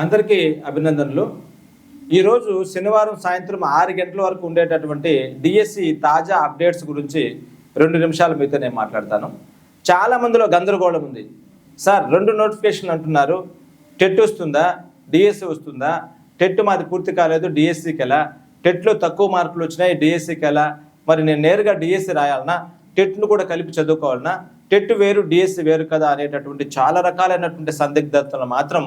అందరికీ అభినందనలు. ఈరోజు శనివారం సాయంత్రం ఆరు గంటల వరకు ఉండేటటువంటి డిఎస్సి తాజా అప్డేట్స్ గురించి రెండు నిమిషాల మీతో నేను మాట్లాడతాను. చాలా మందిలో గందరగోళం ఉంది. సార్ రెండు నోటిఫికేషన్లు అంటున్నారు. టెట్ వస్తుందా? డిఎస్సి వస్తుందా? టెట్ మాది పూర్తి కాలేదు డిఎస్సికి ఎలా టెట్లో తక్కువ మార్కులు వచ్చినాయి డిఎస్సికి ఎలా మరి నేను నేరుగా డిఎస్సి రాయాలన్నా టెట్ను కూడా కలిపి చదువుకోవాలన్నా టెట్ వేరు డిఎస్సి వేరు కదా అనేటటువంటి చాలా రకాలైనటువంటి సందిగ్ధతలు మాత్రం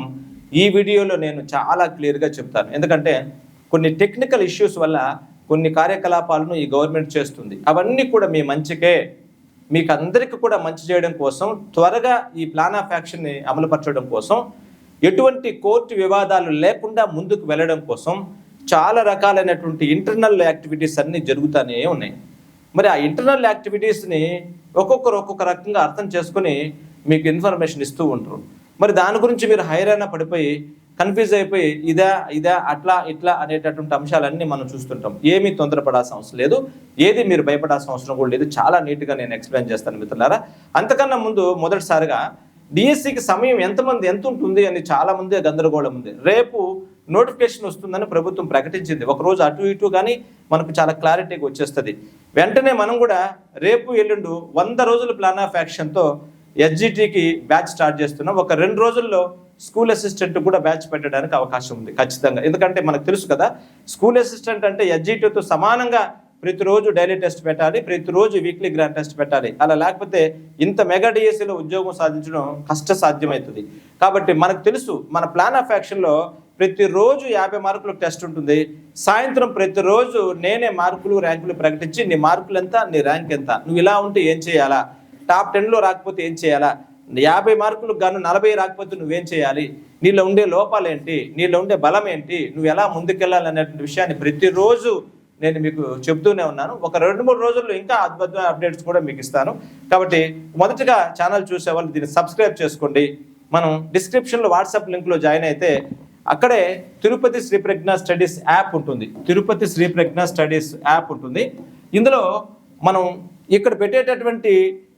ఈ వీడియోలో నేను చాలా క్లియర్గా చెప్తాను. ఎందుకంటే కొన్ని టెక్నికల్ ఇష్యూస్ వల్ల కొన్ని కార్యకలాపాలను ఈ గవర్నమెంట్ చేస్తుంది. అవన్నీ కూడా మీ మంచికే. మీకు అందరికీ కూడా మంచి చేయడం కోసం త్వరగా ఈ ప్లాన్ ఆఫ్ యాక్షన్ని అమలుపరచడం కోసం ఎటువంటి కోర్టు వివాదాలు లేకుండా ముందుకు వెళ్ళడం కోసం చాలా రకాలైనటువంటి ఇంటర్నల్ యాక్టివిటీస్ అన్నీ జరుగుతూనే ఉన్నాయి. మరి ఆ ఇంటర్నల్ యాక్టివిటీస్ని ఒక్కొక్కరు ఒక్కొక్క రకంగా అర్థం చేసుకొని మీకు ఇన్ఫర్మేషన్ ఇస్తూ ఉంటారు. మరి దాని గురించి మీరు హైరాణ పడిపోయి కన్ఫ్యూజ్ అయిపోయి ఇదా ఇదా అట్లా ఇట్లా అనేటటువంటి అంశాలన్నీ మనం చూస్తుంటాం. ఏమీ తొందరపడాల్సిన అవసరం లేదు. ఏది మీరు భయపడాల్సిన అవసరం కూడా లేదు. చాలా నీట్గా నేను ఎక్స్ప్లెయిన్ చేస్తాను మిత్రులారా. అంతకన్నా ముందు మొదటిసారిగా డిఎస్సికి సమయం ఎంతమంది ఎంత ఉంటుంది అని చాలా మంది గందరగోళం ఉంది. రేపు నోటిఫికేషన్ వస్తుందని ప్రభుత్వం ప్రకటించింది. ఒక రోజు అటు ఇటు కానీ మనకు చాలా క్లారిటీగా వచ్చేస్తుంది. వెంటనే మనం కూడా రేపు ఎల్లుండు వంద రోజుల ప్లాన్ ఆఫ్ యాక్షన్తో ఎస్జిటికి బ్యాచ్ స్టార్ట్ చేస్తున్నాం. ఒక రెండు రోజుల్లో స్కూల్ అసిస్టెంట్ కూడా బ్యాచ్ పెట్టడానికి అవకాశం ఉంది ఖచ్చితంగా. ఎందుకంటే మనకు తెలుసు కదా స్కూల్ అసిస్టెంట్ అంటే ఎస్జిటితో సమానంగా ప్రతిరోజు డైలీ టెస్ట్ పెట్టాలి ప్రతిరోజు వీక్లీ గ్రాండ్ టెస్ట్ పెట్టాలి. అలా లేకపోతే ఇంత మెగా డిఎస్సిలో ఉద్యోగం సాధించడం కష్ట సాధ్యమవుతుంది కాబట్టి మనకు తెలుసు మన ప్లాన్ ఆఫ్ యాక్షన్లో ప్రతిరోజు యాభై మార్కులకు టెస్ట్ ఉంటుంది. సాయంత్రం ప్రతిరోజు నేనే మార్కులు ర్యాంకులు ప్రకటించి నీ మార్కులు ఎంత నీ ర్యాంక్ ఎంత నువ్వు ఇలా ఉంటే ఏం చేయాలా? టాప్ టెన్లో రాకపోతే ఏం చేయాలా? యాభై మార్కులకు గాను నలభై రాకపోతే నువ్వేం చేయాలి? నీలో ఉండే లోపాలు ఏంటి? నీలో ఉండే బలం ఏంటి? నువ్వు ఎలా ముందుకెళ్ళాలి అనేటువంటి విషయాన్ని ప్రతిరోజు నేను మీకు చెప్తూనే ఉన్నాను. ఒక రెండు మూడు రోజుల్లో ఇంకా అద్భుతమైన అప్డేట్స్ కూడా మీకు ఇస్తాను. కాబట్టి మొదటగా ఛానల్ చూసే వాళ్ళు దీన్ని సబ్స్క్రైబ్ చేసుకోండి. మనం డిస్క్రిప్షన్లో వాట్సాప్ లింక్లో జాయిన్ అయితే అక్కడే తిరుపతి శ్రీ ప్రజ్ఞ స్టడీస్ యాప్ ఉంటుంది. తిరుపతి శ్రీ ప్రజ్ఞ స్టడీస్ యాప్ ఉంటుంది. ఇందులో మనం ఇక్కడ పెట్టేటటువంటి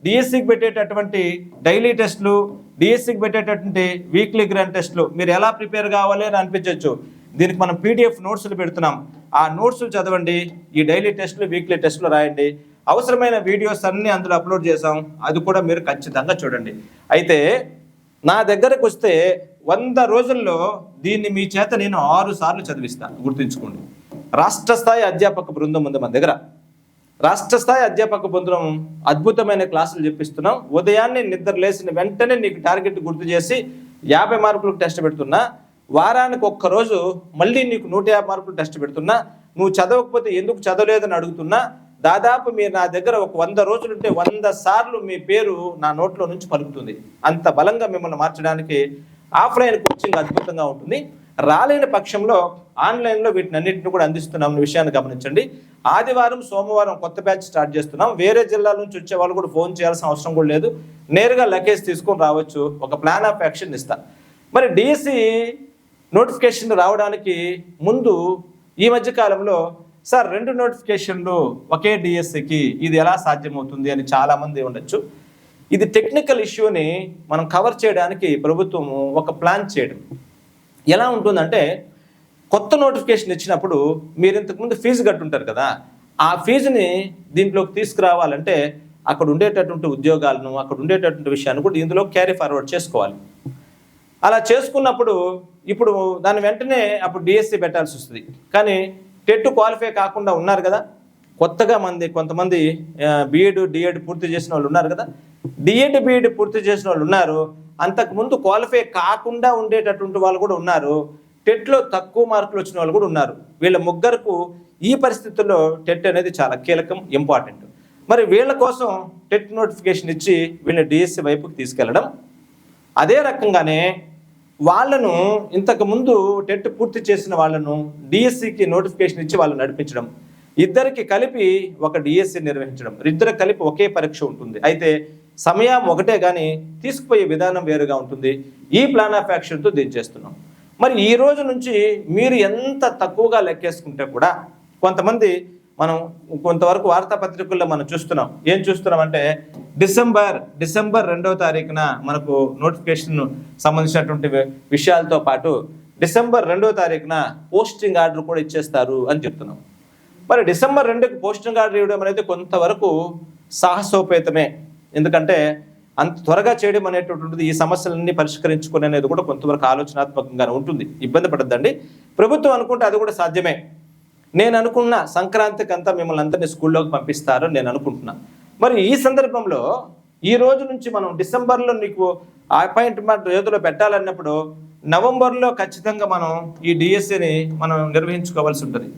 డిఎస్సికి పెట్టేటటువంటి డైలీ టెస్ట్లు డిఎస్సికి పెట్టేటటువంటి వీక్లీ గ్రాండ్ టెస్ట్లు మీరు ఎలా ప్రిపేర్ కావాలి అని అనిపించవచ్చు దీనికి మనం పీడిఎఫ్ నోట్స్లు పెడుతున్నాం. ఆ నోట్స్లు చదవండి ఈ డైలీ టెస్ట్లు వీక్లీ టెస్ట్లు రాయండి. అవసరమైన వీడియోస్ అన్నీ అందులో అప్లోడ్ చేసాం అది కూడా మీరు ఖచ్చితంగా చూడండి. అయితే నా దగ్గరకు వస్తే వంద రోజుల్లో దీన్ని మీ చేత నేను ఆరు సార్లు చదివిస్తాను గుర్తుంచుకోండి. రాష్ట్ర స్థాయి అధ్యాపక బృందం ఉంది మన దగ్గర. రాష్ట్ర స్థాయి అధ్యాపక బృందం అద్భుతమైన క్లాసులు చెప్పిస్తున్నాం. ఉదయాన్నే నిద్ర లేచిన వెంటనే నీకు టార్గెట్ గుర్తు చేసి యాభై మార్కులకు టెస్ట్ పెడుతున్నా. వారానికి ఒక్క రోజు మళ్ళీ నీకు నూట యాభై మార్కులు టెస్ట్ పెడుతున్నా. నువ్వు చదవకపోతే ఎందుకు చదవలేదని అడుగుతున్నా. దాదాపు మీరు నా దగ్గర ఒక వంద రోజులుంటే వంద సార్లు మీ పేరు నా నోట్లో నుంచి పలుకుతుంది. అంత బలంగా మిమ్మల్ని మార్చడానికి ఆఫ్లైన్ కోచింగ్ అద్భుతంగా ఉంటుంది. రాలేని పక్షంలో ఆన్లైన్లో వీటిని అన్నింటిని కూడా అందిస్తున్నాం విషయాన్ని గమనించండి. ఆదివారం సోమవారం కొత్త బ్యాచ్ స్టార్ట్ చేస్తున్నాం. వేరే జిల్లాల నుంచి వచ్చే వాళ్ళు కూడా ఫోన్ చేయాల్సిన అవసరం కూడా లేదు. నేరుగా లగేజ్ తీసుకొని రావచ్చు. ఒక ప్లాన్ ఆఫ్ యాక్షన్ ఇస్తా. మరి డిఎస్సి నోటిఫికేషన్ రావడానికి ముందు ఈ మధ్య కాలంలో సార్ రెండు నోటిఫికేషన్లు ఒకే డిఎస్సికి ఇది ఎలా సాధ్యమవుతుంది? అని చాలామంది ఉండొచ్చు. ఇది టెక్నికల్ ఇష్యూని మనం కవర్ చేయడానికి ప్రభుత్వం ఒక ప్లాన్ చేయడం. ఎలా ఉంటుందంటే కొత్త నోటిఫికేషన్ ఇచ్చినప్పుడు మీరు ఇంతకుముందు ఫీజు కట్టుంటారు కదా ఆ ఫీజుని దీంట్లోకి తీసుకురావాలంటే అక్కడ ఉండేటటువంటి ఉద్యోగాలను అక్కడ ఉండేటటువంటి విషయాన్ని కూడా ఇందులో క్యారీ ఫార్వర్డ్ చేసుకోవాలి. అలా చేసుకున్నప్పుడు ఇప్పుడు దాని వెంటనే అప్పుడు డిఎస్సి పెట్టాల్సి వస్తుంది. కానీ టెట్ క్వాలిఫై కాకుండా ఉన్నారు కదా కొత్తగా మంది కొంతమంది బీఎడ్ డిఎడ్ పూర్తి చేసిన వాళ్ళు ఉన్నారు కదా డిఎడ్ బీఎడ్ పూర్తి చేసిన వాళ్ళు ఉన్నారు అంతకుముందు క్వాలిఫై కాకుండా ఉండేటటువంటి వాళ్ళు కూడా ఉన్నారు. టెట్లో తక్కువ మార్కులు వచ్చిన వాళ్ళు కూడా ఉన్నారు. వీళ్ళ ముగ్గురకు ఈ పరిస్థితుల్లో టెట్ అనేది చాలా కీలకం ఇంపార్టెంట్. మరి వీళ్ళ కోసం టెట్ నోటిఫికేషన్ ఇచ్చి వీళ్ళని డిఎస్సి వైపుకి తీసుకెళ్ళడం. అదే రకంగానే వాళ్ళను ఇంతకుముందు టెట్ పూర్తి చేసిన వాళ్ళను డిఎస్సికి నోటిఫికేషన్ ఇచ్చి వాళ్ళని నడిపించడం. ఇద్దరికి కలిపి ఒక డిఎస్సి నిర్వహించడం. ఇద్దరు కలిపి ఒకే పరీక్ష ఉంటుంది. అయితే సమయం ఒకటే కానీ తీసుకుపోయే విధానం వేరుగా ఉంటుంది. ఈ ప్లాన్ ఆఫ్ యాక్షన్తో దీన్ని చేస్తున్నాం. మరి ఈ రోజు నుంచి మీరు ఎంత తక్కువగా లెక్కేసుకుంటే కూడా కొంతమంది మనం కొంతవరకు వార్తాపత్రికల్లో మనం చూస్తున్నాం. ఏం చూస్తున్నాం అంటే డిసెంబర్ డిసెంబర్ రెండవ తారీఖున మనకు నోటిఫికేషన్ సంబంధించినటువంటి విషయాలతో పాటు డిసెంబర్ రెండవ తారీఖున పోస్టింగ్ ఆర్డర్ కూడా ఇచ్చేస్తారు అని చెప్తున్నాం. మరి డిసెంబర్ రెండుకి పోస్టింగ్ ఆర్డర్ ఇవ్వడం అనేది కొంతవరకు సాహసోపేతమే. ఎందుకంటే అంత త్వరగా చేయడం అనేటటువంటిది ఈ సమస్యలన్నీ పరిష్కరించుకునే అనేది కూడా కొంతవరకు ఆలోచనాత్మకంగానే ఉంటుంది. ఇబ్బంది పడద్దండి. ప్రభుత్వం అనుకుంటే అది కూడా సాధ్యమే. నేను అనుకున్న సంక్రాంతికి అంతా మిమ్మల్ని అందరినీ స్కూల్లోకి పంపిస్తారు నేను అనుకుంటున్నా. మరి ఈ సందర్భంలో ఈ రోజు నుంచి మనం డిసెంబర్లో నీకు అపాయింట్మెంట్ ఏదో పెట్టాలన్నప్పుడు నవంబర్లో ఖచ్చితంగా మనం ఈ డిఎస్సిని మనం నిర్వహించుకోవాల్సి ఉంటుంది.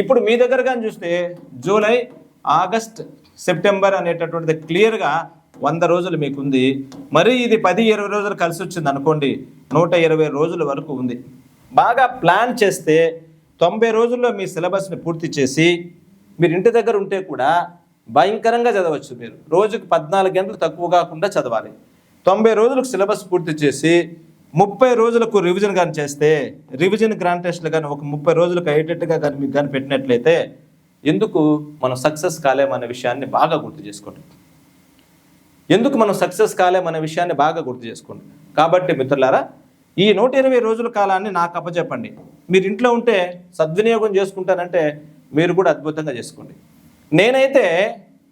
ఇప్పుడు మీ దగ్గర కానీ చూస్తే జూలై ఆగస్ట్ సెప్టెంబర్ అనేటటువంటిది క్లియర్గా వంద రోజులు మీకుంది. మరి ఇది పది ఇరవై రోజులు కలిసి వచ్చింది అనుకోండి. నూట ఇరవై రోజుల వరకు ఉంది. బాగా ప్లాన్ చేస్తే తొంభై రోజుల్లో మీ సిలబస్ని పూర్తి చేసి మీరు ఇంటి దగ్గర ఉంటే కూడా భయంకరంగా చదవచ్చు మీరు. రోజుకు పద్నాలుగు గంటలు తక్కువ కాకుండా చదవాలి. తొంభై రోజులకు సిలబస్ పూర్తి చేసి ముప్పై రోజులకు రివిజన్ కానీ చేస్తే రివిజన్ గ్రాండ్ టెస్ట్లు కానీ ఒక ముప్పై రోజులకు అయ్యేటట్టుగా కానీ మీకు కానీ పెట్టినట్లయితే ఎందుకు మనం సక్సెస్ కాలేమనే విషయాన్ని బాగా గుర్తు చేసుకోండి. ఎందుకు మనం సక్సెస్ కాలేమనే విషయాన్ని బాగా గుర్తు చేసుకోండి. కాబట్టి మిత్రులారా ఈ నూట ఇరవై రోజుల కాలాన్ని నాకు అప్పచెప్పండి. మీరు ఇంట్లో ఉంటే సద్వినియోగం చేసుకుంటానంటే మీరు కూడా అద్భుతంగా చేసుకోండి. నేనైతే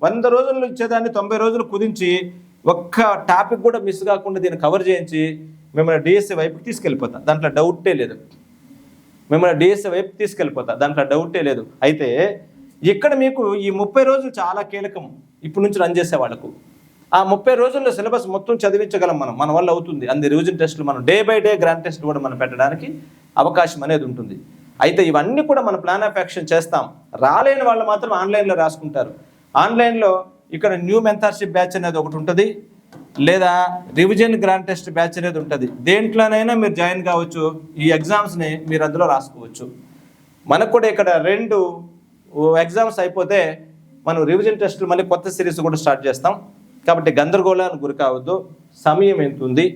వంద రోజులు ఇచ్చేదాన్ని తొంభై రోజులు కుదించి ఒక్క టాపిక్ కూడా మిస్ కాకుండా దీన్ని కవర్ చేయించి మిమ్మల్ని డిఎస్సీ వైపుకి తీసుకెళ్ళిపోతా. దాంట్లో డౌటే లేదు. మిమ్మల్ని డిఎస్సీ వైపు తీసుకెళ్ళిపోతా. దాంట్లో డౌటే లేదు. అయితే ఇక్కడ మీకు ఈ ముప్పై రోజులు చాలా కీలకం. ఇప్పటి నుంచి రన్ చేసే వాళ్ళకు. ఆ ముప్పై రోజుల్లో సిలబస్ మొత్తం చదివించగలం మనం. మన వల్ల అవుతుంది. అంది రివిజన్ టెస్టులు మనం day by day grand test కూడా మనం పెట్టడానికి అవకాశం అనేది ఉంటుంది. అయితే ఇవన్నీ కూడా మన ప్లాన్ ఆఫ్ యాక్షన్ చేస్తాం. రాలేని వాళ్ళు మాత్రం ఆన్లైన్లో రాసుకుంటారు. ఆన్లైన్లో ఇక్కడ న్యూ మెంటర్షిప్ బ్యాచ్ అనేది ఒకటి ఉంటుంది. లేదా రివిజన్ గ్రాండ్ టెస్ట్ బ్యాచ్ అనేది ఉంటుంది. దేంట్లోనైనా మీరు జాయిన్ కావచ్చు. ఈ ఎగ్జామ్స్ని మీరు అందులో రాసుకోవచ్చు. మనకు కూడా ఇక్కడ రెండు ఎగ్జామ్స్ అయిపోతే మనం రివిజన్ టెస్టులు మళ్ళీ కొత్త సిరీస్ కూడా స్టార్ట్ చేస్తాం. కాబట్టి గందరగోళానికి గురి కావద్దు. సమయం ఎంత ఉంది?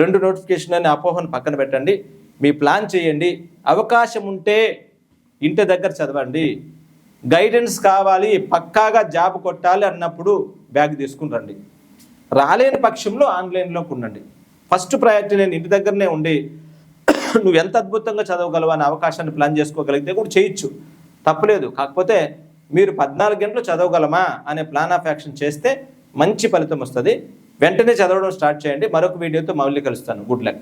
రెండు నోటిఫికేషన్ అనే అపోహను పక్కన పెట్టండి. మీ ప్లాన్ చేయండి. అవకాశం ఉంటే ఇంటి దగ్గర చదవండి. గైడెన్స్ కావాలి పక్కాగా జాబ్ కొట్టాలి అన్నప్పుడు బ్యాగ్ తీసుకుని రండి. రాలేని పక్షంలో ఆన్లైన్లోకి ఉండండి. ఫస్ట్ ప్రయారిటీ నేను ఇంటి దగ్గరనే ఉండి నువ్వు ఎంత అద్భుతంగా చదవగలవు అనే అవకాశాన్ని ప్లాన్ చేసుకోగలిగితే కూడా చేయొచ్చు. తప్పలేదు. కాకపోతే మీరు పద్నాలుగు గంటలు చదవగలమా అనే ప్లాన్ ఆఫ్ యాక్షన్ చేస్తే మంచి ఫలితం వస్తుంది. వెంటనే చదవడం స్టార్ట్ చేయండి. మరొక వీడియోతో మళ్ళీ కలుస్తాను. Good luck.